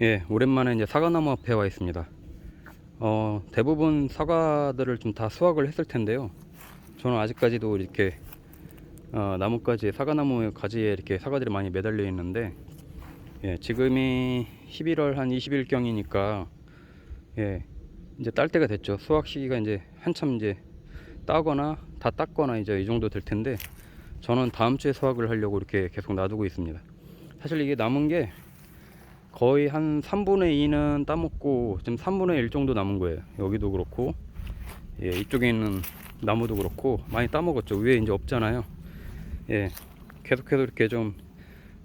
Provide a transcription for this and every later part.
예, 오랜만에 이제 사과나무 앞에 와 있습니다. 어, 대부분 사과들을 좀 다 수확을 했을 텐데요. 저는 아직까지도 이렇게 어, 나뭇가지에 사과나무 가지에 이렇게 사과들이 많이 매달려 있는데 예, 지금이 11월 한 20일 경이니까 예, 이제 딸 때가 됐죠. 수확 시기가 이제 한참 이제 따거나 다 땄거나 이제 이 정도 될 텐데 저는 다음 주에 수확을 하려고 이렇게 계속 놔두고 있습니다. 사실 이게 남은 게 거의 한 3분의 2는 따먹고 지금 3분의 1 정도 남은 거예요. 여기도 그렇고 예, 이쪽에 있는 나무도 그렇고 많이 따먹었죠. 위에 이제 없잖아요. 예, 계속해서 이렇게 좀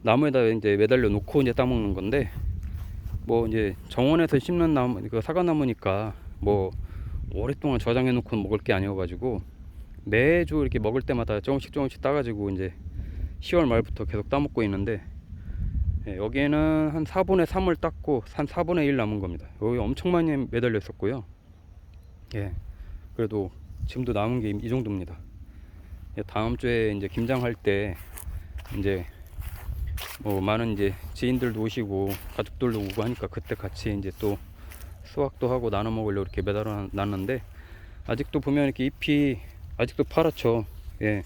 나무에다 이제 매달려 놓고 이제 따먹는 건데 뭐 이제 정원에서 심는 나무 그 사과나무니까 뭐 오랫동안 저장해 놓고 먹을 게 아니어 가지고 매주 이렇게 먹을 때마다 조금씩 조금씩 따 가지고 이제 10월 말부터 계속 따먹고 있는데 예, 여기에는 한 4분의 3을 땄고 한 4분의 1 남은 겁니다. 여기 엄청 많이 매달려 있었고요. 예, 그래도 지금도 남은 게 이 정도입니다. 예, 다음 주에 이제 김장할 때 이제 뭐 많은 이제 지인들도 오시고 가족들도 오고 하니까 그때 같이 이제 또 수확도 하고 나눠 먹으려고 이렇게 매달아 놨는데 아직도 보면 이렇게 잎이 아직도 파랗죠. 예.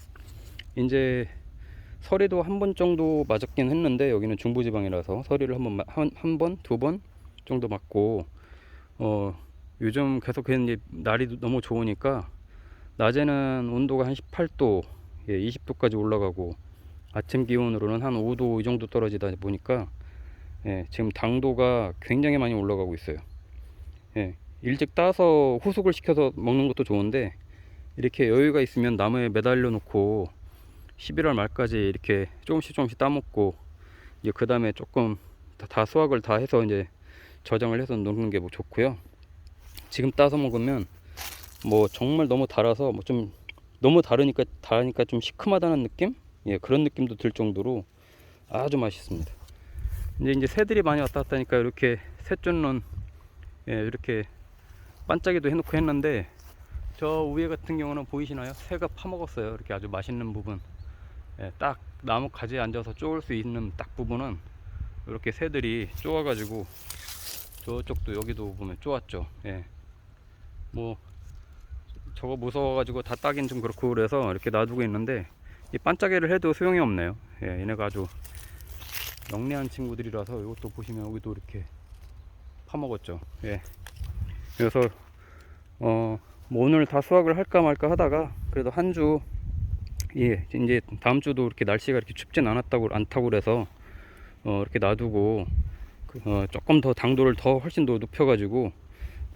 이제 서리도 한 번 정도 맞았긴 했는데 여기는 중부지방이라서 서리를 한번 한 번, 두 번 정도 맞고 어 요즘 계속 이제 날이 너무 좋으니까 낮에는 온도가 한 18도, 예, 20도까지 올라가고 아침 기온으로는 한 5도 이 정도 떨어지다 보니까 예, 지금 당도가 굉장히 많이 올라가고 있어요. 예, 일찍 따서 후숙을 시켜서 먹는 것도 좋은데 이렇게 여유가 있으면 나무에 매달려 놓고 11월 말까지 이렇게 조금씩 조금씩 따먹고 이제 그 다음에 조금 다, 다 수확을 다 해서 이제 저장을 해서 놓는 게 뭐 좋고요. 지금 따서 먹으면 뭐 정말 너무 달아서 뭐 좀 너무 다르니까 다르니까 좀 시큼하다는 느낌? 예 그런 느낌도 들 정도로 아주 맛있습니다. 이제 이제 새들이 많이 왔다 갔다 하니까 이렇게 새쫓는 예 이렇게 반짝이도 해놓고 했는데 저 위에 같은 경우는 보이시나요? 새가 파먹었어요. 이렇게 아주 맛있는 부분. 예, 딱 나무 가지에 앉아서 쪼을 수 있는 딱 부분은 이렇게 새들이 쪼아가지고 저쪽도 여기도 보면 쪼았죠. 예. 뭐 저거 무서워가지고 다 따긴 좀 그렇고 그래서 이렇게 놔두고 있는데 이 반짝이를 해도 소용이 없네요. 예, 얘네가 아주 영리한 친구들이라서 이것도 보시면 여기도 이렇게 파먹었죠. 예. 그래서 어, 뭐 오늘 다 수확을 할까 말까 하다가 그래도 한주 예, 이제 다음 주도 이렇게 날씨가 이렇게 춥진 않았다고 않다고 그래서 어, 이렇게 놔두고 그, 어, 조금 더 당도를 더 훨씬 더 높여가지고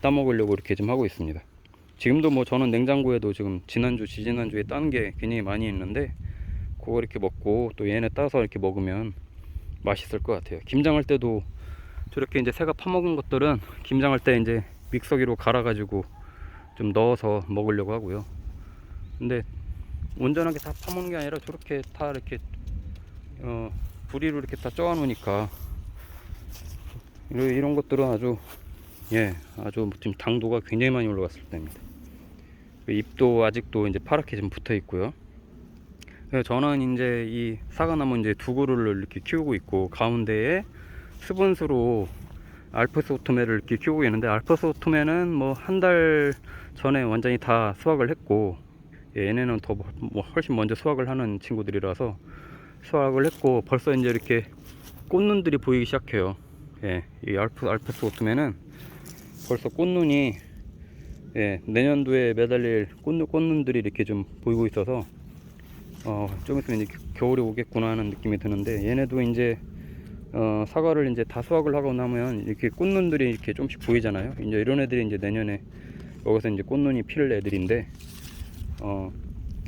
따먹으려고 이렇게 좀 하고 있습니다. 지금도 뭐 저는 냉장고에도 지금 지난주, 지지난주에 딴 게 굉장히 많이 있는데 그거 이렇게 먹고 또 얘네 따서 이렇게 먹으면 맛있을 것 같아요. 김장할 때도 저렇게 이제 새가 파먹은 것들은 김장할 때 이제 믹서기로 갈아가지고 좀 넣어서 먹으려고 하고요. 근데 온전하게 다 파먹는 게 아니라 저렇게 다 이렇게 어 부리로 이렇게 다 쪄 놓으니까 이런, 것들은 아주 예 아주 지금 당도가 굉장히 많이 올라갔을 때입니다. 그 잎도 아직도 이제 파랗게 좀 붙어 있고요. 그래서 저는 이제 이 사과나무 이제 두 그루를 이렇게 키우고 있고 가운데에 수분수로 알프스 오토메를 이렇게 키우고 있는데 알프스 오토메는 뭐 한 달 전에 완전히 다 수확을 했고 예, 얘네는 더뭐 훨씬 먼저 수확을 하는 친구들이라서 수확을 했고 벌써 이제 이렇게 꽃눈들이 보이기 시작해요. 예, 이 알프, 알프스 오토메는 벌써 꽃눈이 예, 내년도에 매달릴 꽃눈, 꽃눈들이 이렇게 좀 보이고 있어서 어, 좀 있으면 이제 겨울이 오겠구나 하는 느낌이 드는데 얘네도 이제 어, 사과를 이제 다 수확을 하고 나면 이렇게 꽃눈들이 이렇게 좀씩 보이잖아요. 이제 이런 애들이 이제 내년에 여기서 이제 꽃눈이 필 애들인데 어,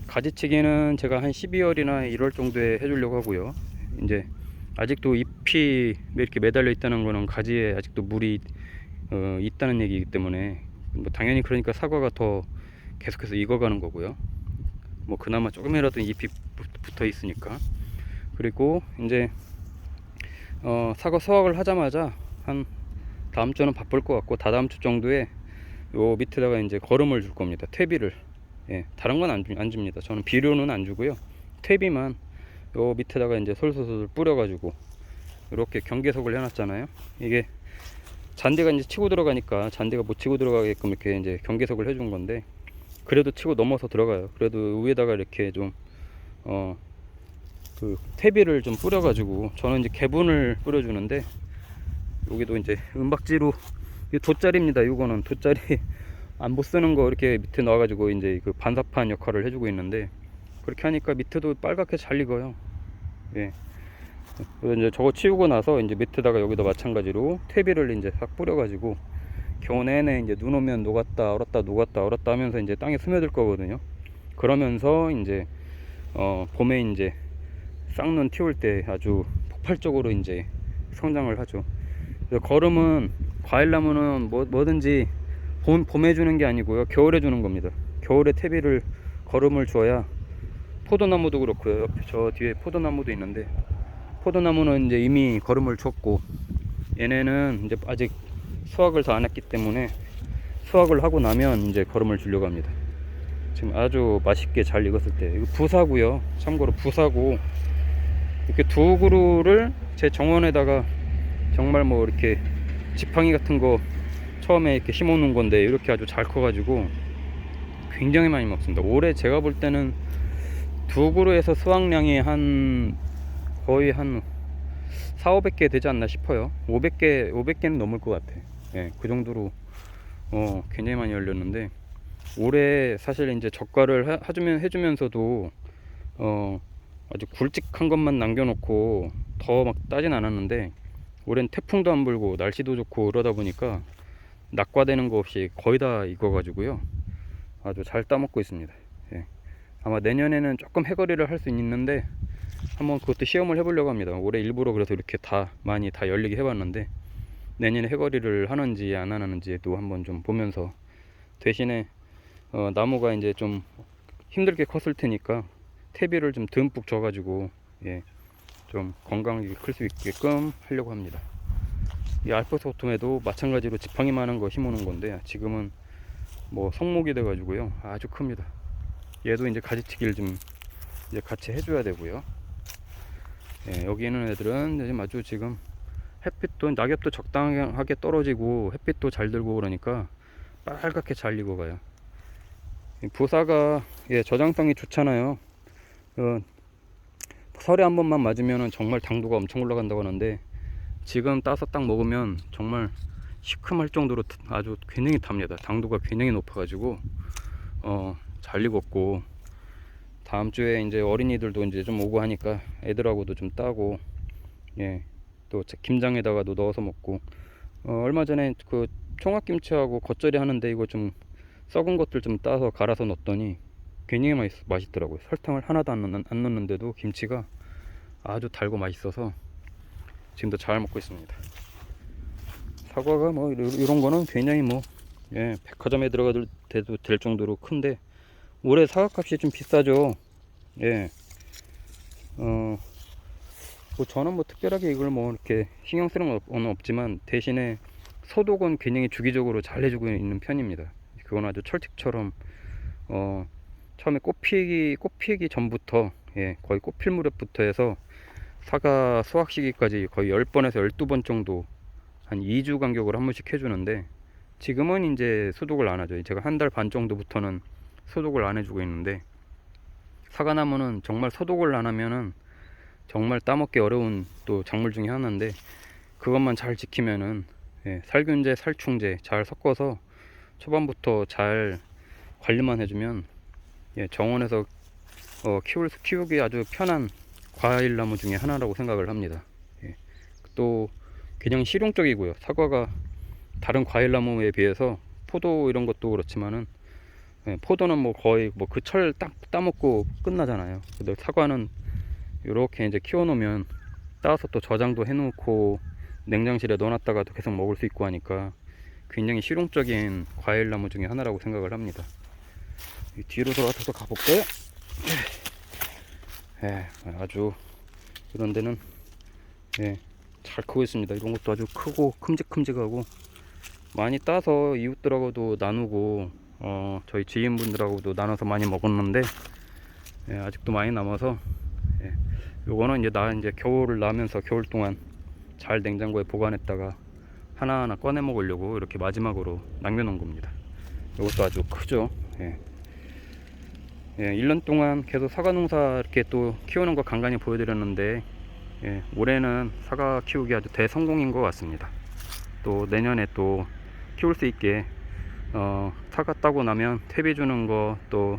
가지치기는 제가 한 12월이나 1월 정도에 해주려고 하고요. 이제 아직도 잎이 이렇게 매달려 있다는 거는 가지에 아직도 물이 어, 있다는 얘기이기 때문에 뭐 당연히 그러니까 사과가 더 계속해서 익어가는 거고요. 뭐 그나마 조금이라도 잎이 붙- 붙어 있으니까 그리고 이제 어, 사과 수확을 하자마자 한 다음 주는 바쁠 것 같고 다다음 주 정도에 요 밑에다가 이제 거름을 줄 겁니다. 퇴비를 예, 다른 건 안 안 줍니다. 저는 비료는 안 주고요. 퇴비만 요 밑에다가 이제 솔솔솔 뿌려가지고 이렇게 경계석을 해놨잖아요. 이게 잔디가 이제 치고 들어가니까 잔디가 못 치고 들어가게끔 이렇게 이제 경계석을 해준 건데 그래도 치고 넘어서 들어가요. 그래도 위에다가 이렇게 좀 어 그 퇴비를 좀 뿌려가지고 저는 이제 개분을 뿌려주는데 여기도 이제 은박지로 이 돗자리입니다. 이거는 돗자리 안못 쓰는 거 이렇게 밑에 넣어가지고 이제 그 반사판 역할을 해주고 있는데 그렇게 하니까 밑에도 빨갛게 잘 익어요. 예. 그래서 이제 저거 치우고 나서 이제 밑에다가 여기도 마찬가지로 퇴비를 이제 싹 뿌려가지고 겨우 내내 이제 눈 오면 녹았다 얼었다 녹았다 얼었다 하면서 이제 땅에 스며들 거거든요. 그러면서 이제 어 봄에 이제 쌍눈 틔울 때 아주 폭발적으로 이제 성장을 하죠. 그래서 거름은 과일 나무는 뭐, 뭐든지 봄, 봄에 주는 게 아니고요. 겨울에 주는 겁니다. 겨울에 퇴비를 거름을 줘야 포도나무도 그렇고요. 옆에 저 뒤에 포도나무도 있는데 포도나무는 이제 이미 거름을 줬고 얘네는 이제 아직 수확을 다 안 했기 때문에 수확을 하고 나면 이제 거름을 주려고 합니다. 지금 아주 맛있게 잘 익었을 때 이거 부사고요. 참고로 부사고 이렇게 두 그루를 제 정원에다가 정말 뭐 이렇게 지팡이 같은 거 처음에 이렇게 심어 놓은 건데 이렇게 아주 잘 커가지고 굉장히 많이 먹습니다. 올해 제가 볼 때는 두 그루에서 수확량이 한 거의 한 4, 500개 되지 않나 싶어요. 500개, 500개는 넘을 것 같아. 예, 그 정도로 어, 굉장히 많이 열렸는데 올해 사실 이제 젓갈을 해, 해주면, 해주면서도 어, 아주 굵직한 것만 남겨놓고 더 막 따진 않았는데 올해는 태풍도 안 불고 날씨도 좋고 그러다 보니까 낙과되는 거 없이 거의 다 익어 가지고요 아주 잘 따먹고 있습니다 예. 아마 내년에는 조금 해거리를 할 수 있는데 한번 그것도 시험을 해보려고 합니다 올해 일부러 그래서 이렇게 다 많이 다 열리게 해봤는데 내년에 해거리를 하는지 안 하는지도 한번 좀 보면서 대신에 어, 나무가 이제 좀 힘들게 컸을 테니까 퇴비를 좀 듬뿍 줘가지고 예, 좀 건강하게 클 수 있게끔 하려고 합니다. 이 알프스 오톰에도 마찬가지로 지팡이 많은 거 심어놓은 건데 지금은 뭐 성목이 돼가지고요 아주 큽니다. 얘도 이제 가지치기를 좀 이제 같이 해줘야 되고요. 예, 여기 있는 애들은 지금 아주 지금 햇빛도 낙엽도 적당하게 떨어지고 햇빛도 잘 들고 그러니까 빨갛게 잘 익어가요. 이 부사가 예, 저장성이 좋잖아요. 어, 설에 한 번만 맞으면 정말 당도가 엄청 올라간다고 하는데 지금 따서 딱 먹으면 정말 시큼할 정도로 아주 굉장히 답니다. 당도가 굉장히 높아 가지고 어, 잘 익었고 다음 주에 이제 어린이들도 이제 좀 오고 하니까 애들하고도 좀 따고 예, 또 김장에다가도 넣어서 먹고 어, 얼마 전에 그 총각김치하고 겉절이 하는데 이거 좀 썩은 것들 좀 따서 갈아서 넣었더니 굉장히 맛있, 맛있더라고요. 설탕을 하나도 안, 넣는, 안 넣는데도 김치가 아주 달고 맛있어서 지금도 잘 먹고 있습니다. 사과가 뭐 이런, 거는 굉장히 뭐 예, 백화점에 들어가도 돼도 될 정도로 큰데 올해 사과값이 좀 비싸죠. 예. 어, 뭐 저는 뭐 특별하게 이걸 뭐 이렇게 신경 쓰는 건 없지만 대신에 소독은 굉장히 주기적으로 잘 해주고 있는 편입니다. 그건 아주 철칙처럼 어, 처음에 꽃 피기 꽃 피기 전부터 예, 거의 꽃필 무렵부터 해서 사과 수확 시기까지 거의 10번에서 12번 정도 한 2주 간격으로 한 번씩 해주는데 지금은 이제 소독을 안 하죠. 제가 한 달 반 정도부터는 소독을 안 해주고 있는데 사과나무는 정말 소독을 안 하면은 정말 따먹기 어려운 또 작물 중에 하나인데 그것만 잘 지키면은 예, 살균제, 살충제 잘 섞어서 초반부터 잘 관리만 해주면 예, 정원에서 어, 키울 키우기 아주 편한 과일 나무 중에 하나라고 생각을 합니다. 예. 또 굉장히 실용적이고요. 사과가 다른 과일 나무에 비해서 포도 이런 것도 그렇지만은 예, 포도는 뭐 거의 뭐 그 철 딱 따먹고 끝나잖아요. 근데 사과는 이렇게 이제 키워놓으면 따서 또 저장도 해놓고 냉장실에 넣어놨다가도 계속 먹을 수 있고 하니까 굉장히 실용적인 과일 나무 중에 하나라고 생각을 합니다. 이 뒤로 돌아가서 가볼까요? 예, 아주 이런 데는 예, 잘 크고 있습니다. 이런 것도 아주 크고 큼직큼직하고 많이 따서 이웃들하고도 나누고 어, 저희 지인분들하고도 나눠서 많이 먹었는데 예, 아직도 많이 남아서 예, 요거는 이제 나 이제 겨울을 나면서 겨울 동안 잘 냉장고에 보관했다가 하나하나 꺼내 먹으려고 이렇게 마지막으로 남겨놓은 겁니다. 이것도 아주 크죠. 예. 예, 1년 동안 계속 사과 농사 이렇게 또 키우는 거 간간히 보여드렸는데 예, 올해는 사과 키우기 아주 대성공인 것 같습니다. 또 내년에 또 키울 수 있게 어, 사과 따고 나면 퇴비 주는 거 또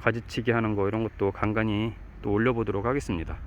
가지치기 하는 거 이런 것도 간간히 또 올려보도록 하겠습니다.